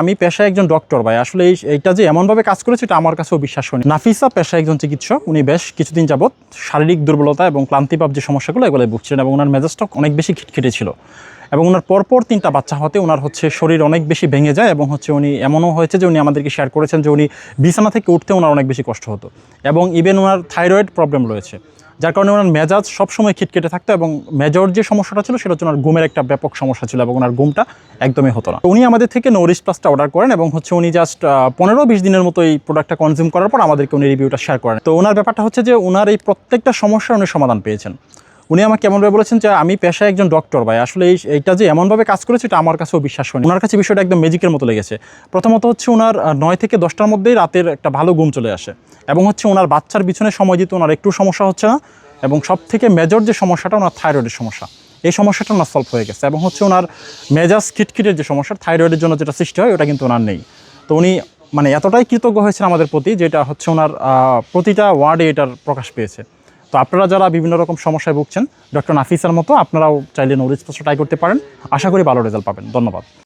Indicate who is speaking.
Speaker 1: আমি পেশায় একজন ডক্টর ভাই। আসলে এইটা যে এমনভাবে কাজ করেছে, এটা আমার কাছেও বিশ্বাস হয়নি নাফিসা পেশায় একজন চিকিৎসক, উনি বেশ কিছুদিন যাবৎ শারীরিক দুর্বলতা এবং ক্লান্তিভাব যে সমস্যাগুলো এগুলো ভুগছিলেন এবং ওনার মেজাজটা অনেক বেশি খিটখিটে ছিল। এবং ওনার পরপর তিনটা বাচ্চা হতে ওনার হচ্ছে শরীর অনেক বেশি ভেঙে যায় এবং হচ্ছে উনি, এমনও হয়েছে যে উনি আমাদেরকে শেয়ার করেছেন যে উনি বিছানা থেকে উঠতে ওনার অনেক বেশি কষ্ট হতো। এবং ইভেন ওনার থাইরয়েড প্রবলেম রয়েছে। যার কারণে ওনার মেজাজ সবসময় খিটকেটে থাকতো এবং মেজর যে সমস্যাটা ছিল সেটা হচ্ছে ওনার ঘুমের একটা ব্যাপক সমস্যা ছিল এবং ওনার ঘুমটা একদমই হতো না। উনি আমাদের থেকে নোরিশ প্লাসটা অর্ডার করেন এবং হচ্ছে উনি জাস্ট পনেরো বিশ দিনের মতো এই প্রোডাক্টটা কনজিউম করার পর আমাদেরকে উনি রিভিউটা শেয়ার করেন। তো ওনার ব্যাপারটা হচ্ছে যে ওনার এই প্রত্যেকটা সমস্যার উনি সমাধান পেয়েছেন। উনি আমাকে এমনভাবে বলেছেন যে, আমি পেশায় একজন ডক্টর ভাই। আসলে এই, এইটা যে এমনভাবে কাজ করেছে, এটা আমার কাছেও বিশ্বাস হয়নি। ওনার কাছে বিষয়টা একদম ম্যাজিকের মতো লেগেছে। প্রথমত হচ্ছে ওনার নয় থেকে দশটার মধ্যেই রাতের একটা ভালো ঘুম চলে আসে। এবং হচ্ছে ওনার বাচ্চার পিছনে সময় দিতে ওনার একটু সমস্যা হচ্ছে না। এবং সব থেকে মেজর যে সমস্যাটা ওনার থাইরয়েডের সমস্যা। এই সমস্যাটা ওনার সলভ হয়ে গেছে। এবং হচ্ছে ওনার মেজাজ খিটখিটের যে সমস্যা থাইরয়েডের জন্য যেটা সৃষ্টি হয়, ওটা কিন্তু ওনার নেই। তো উনি মানে এতটাই কৃতজ্ঞ হয়েছেন আমাদের প্রতি, যেটা হচ্ছে ওনার প্রতিটা ওয়ার্ডে এটার প্রকাশ পেয়েছে। তো আপনারা যারা বিভিন্ন রকম সমস্যায় ভুগছেন, ডক্টর নাফিসার মতো, আপনারাও চাইলে নরিজ ট্রাই করতে পারেন। আশা করি ভালো রেজাল্ট পাবেন। ধন্যবাদ।